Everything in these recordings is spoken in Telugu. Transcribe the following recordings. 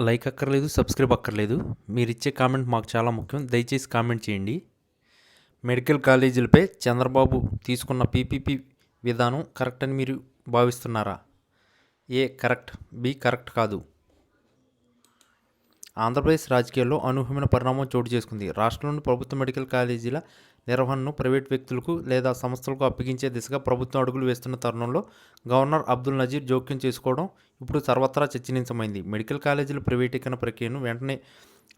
లైక్ అక్కర్లేదు సబ్స్క్రైబ్ అక్కర్లేదు. మీరు ఇచ్చే కామెంట్ మాకు చాలా ముఖ్యం. దయచేసి కామెంట్ చేయండి. మెడికల్ కాలేజీలపై చంద్రబాబు తీసుకున్న పీపీపీ విధానం కరెక్ట్ అని మీరు భావిస్తున్నారా? A correct. బి కరెక్ట్ కాదు. ఆంధ్రప్రదేశ్ రాజకీయాల్లో అనూహ్యమైన పరిణామం చోటు చేసుకుంది. రాష్ట్రంలోని ప్రభుత్వ మెడికల్ కాలేజీల నిర్వహణను ప్రైవేట్ వ్యక్తులకు లేదా సంస్థలకు అప్పగించే దిశగా ప్రభుత్వం అడుగులు వేస్తున్న తరుణంలో గవర్నర్ అబ్దుల్ నజీర్ జోక్యం చేసుకోవడం ఇప్పుడు సర్వత్రా చర్చనీయమైంది. మెడికల్ కాలేజీల ప్రైవేటీకరణ ప్రక్రియను వెంటనే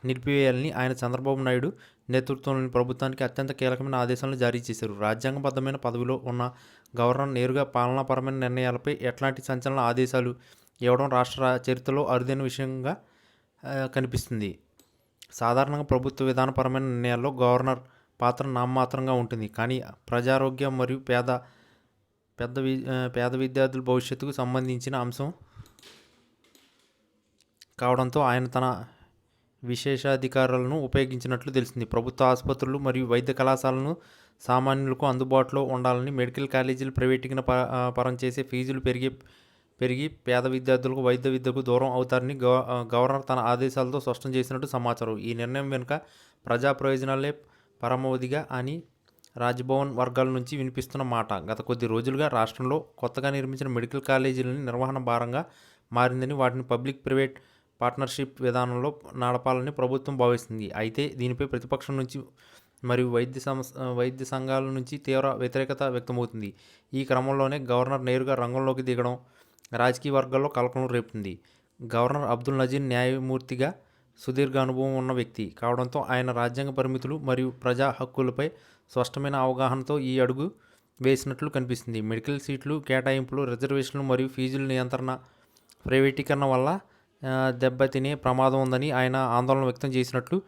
నిలిపివేయాలని ఆయన చంద్రబాబు నాయుడు నేతృత్వంలోని ప్రభుత్వానికి అత్యంత కీలకమైన ఆదేశాలను జారీ చేశారు. రాజ్యాంగబద్ధమైన పదవిలో ఉన్న గవర్నర్ నేరుగా పాలనాపరమైన నిర్ణయాలపై ఎట్లాంటి సంచలన ఆదేశాలు ఇవ్వడం రాష్ట్ర చరిత్రలో అరుదైన విషయంగా కనిపిస్తుంది. సాధారణంగా ప్రభుత్వ విధానపరమైన నిర్ణయాల్లో గవర్నర్ పాత్ర నామమాత్రంగా ఉంటుంది. కానీ ప్రజారోగ్యం మరియు పేద పెద్ద వి పేద విద్యార్థుల భవిష్యత్తుకు సంబంధించిన అంశం కావడంతో ఆయన తన విశేషాధికారాలను ఉపయోగించినట్లు తెలిసింది. ప్రభుత్వ ఆసుపత్రులు మరియు వైద్య కళాశాలను సామాన్యులకు అందుబాటులో ఉండాలని మెడికల్ కాలేజీలు ప్రైవేటీకరణ ప- పరం చేసే ఫీజులు పెరిగే పెరిగి పేద విద్యార్థులకు వైద్య విద్యకు దూరం అవుతారని గవర్నర్ తన ఆదేశాలతో స్పష్టం చేసినట్టు సమాచారం. ఈ నిర్ణయం వెనుక ప్రజా ప్రయోజనాలే పరమవధిగా అని రాజ్భవన్ వర్గాల నుంచి వినిపిస్తున్న మాట. గత కొద్ది రోజులుగా రాష్ట్రంలో కొత్తగా నిర్మించిన మెడికల్ కాలేజీలని నిర్వహణ భారంగా మారిందని వాటిని పబ్లిక్ ప్రైవేట్ పార్ట్నర్షిప్ విధానంలో నడపాలని ప్రభుత్వం భావిస్తుంది. అయితే దీనిపై ప్రతిపక్షం నుంచి మరియు వైద్య సంస్థ వైద్య సంఘాల నుంచి తీవ్ర వ్యతిరేకత వ్యక్తమవుతుంది. ఈ క్రమంలోనే గవర్నర్ నేరుగా రంగంలోకి దిగడం రాజకీయ వర్గాల్లో కలకలం రేపుతుంది. గవర్నర్ అబ్దుల్ నజీర్ న్యాయమూర్తిగా సుదీర్ఘ అనుభవం ఉన్న వ్యక్తి కావడంతో ఆయన రాజ్యాంగ పరిమితులు మరియు ప్రజా హక్కులపై స్పష్టమైన అవగాహనతో ఈ అడుగు వేసినట్లు కనిపిస్తుంది. మెడికల్ సీట్లు కేటాయింపులు రిజర్వేషన్లు మరియు ఫీజుల నియంత్రణ ప్రైవేటీకరణ వల్ల దెబ్బతినే ప్రమాదం ఉందని ఆయన ఆందోళన వ్యక్తం చేసినట్లు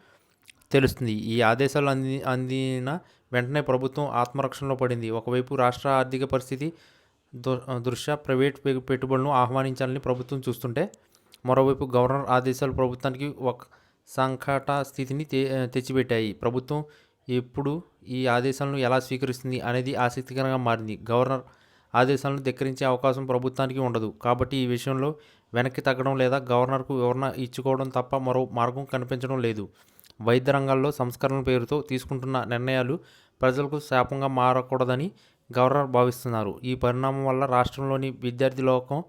తెలుస్తుంది. ఈ ఆదేశాలు అంది అందిన వెంటనే ప్రభుత్వం ఆత్మరక్షణలో పడింది. ఒకవైపు రాష్ట్ర ఆర్థిక పరిస్థితి దృష్ట్యా ప్రైవేట్ పెట్టుబడులను ఆహ్వానించాలని ప్రభుత్వం చూస్తుంటే మరోవైపు గవర్నర్ ఆదేశాలు ప్రభుత్వానికి ఒక సంకట స్థితిని తె తెచ్చిపెట్టాయి. ప్రభుత్వం ఎప్పుడు ఈ ఆదేశాలను ఎలా స్వీకరిస్తుంది అనేది ఆసక్తికరంగా మారింది. గవర్నర్ ఆదేశాలను ధిక్కరించే అవకాశం ప్రభుత్వానికి ఉండదు. కాబట్టి ఈ విషయంలో వెనక్కి తగ్గడం లేదా గవర్నర్కు వివరణ ఇచ్చుకోవడం తప్ప మరో మార్గం కనిపించడం లేదు. వైద్య రంగాల్లో సంస్కరణల పేరుతో తీసుకుంటున్న నిర్ణయాలు ప్రజలకు శాపంగా మారకూడదని గవర్నర్ భావిస్తున్నారు. ఈ పరిణామం వల్ల రాష్ట్రంలోని విద్యార్థి లోకం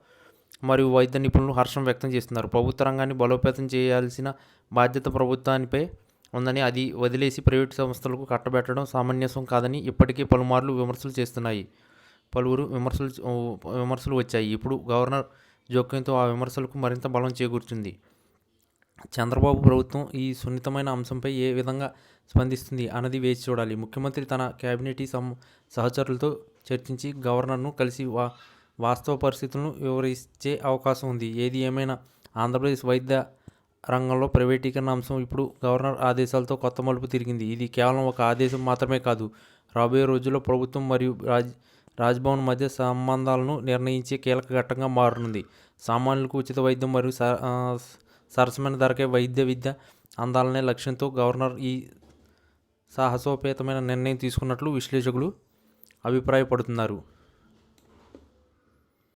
మరియు వైద్య నిపుణులు హర్షం వ్యక్తం చేస్తున్నారు. ప్రభుత్వ రంగాన్ని బలోపేతం చేయాల్సిన బాధ్యత ప్రభుత్వానిపై ఉందని అది వదిలేసి ప్రైవేట్ సంస్థలకు కట్టబెట్టడం సామన్యసం కాదని ఇప్పటికే పలుమార్లు విమర్శలు చేస్తున్నాయి. పలువురు విమర్శలు విమర్శలు వచ్చాయి. ఇప్పుడు గవర్నర్ జోక్యంతో ఆ విమర్శలకు మరింత బలం చేకూర్చుంది చంద్రబాబు ప్రభుత్వం ఈ సున్నితమైన అంశంపై ఏ విధంగా స్పందిస్తుంది అన్నది వేచి చూడాలి. ముఖ్యమంత్రి తన కేబినెట్ సమ సహచరులతో చర్చించి గవర్నర్ను కలిసి వా వాస్తవ పరిస్థితులను వివరించే అవకాశం ఉంది. ఏది ఏమైనా ఆంధ్రప్రదేశ్ వైద్య రంగంలో ప్రైవేటీకరణ అంశం ఇప్పుడు గవర్నర్ ఆదేశాలతో కొత్త మలుపు తిరిగింది. ఇది కేవలం ఒక ఆదేశం మాత్రమే కాదు. రాబోయే రోజుల్లో ప్రభుత్వం మరియు రాజ్ రాజ్భవన్ మధ్య సంబంధాలను నిర్ణయించే కీలక ఘట్టంగా మారనుంది. సామాన్యులకు ఉచిత వైద్యం మరియు స- సరసమైన ధరకే వైద్య విద్య అందాలనే లక్ష్యంతో గవర్నర్ ఈ సాహసోపేతమైన నిర్ణయం తీసుకున్నట్లు విశ్లేషకులు అభిప్రాయపడుతున్నారు.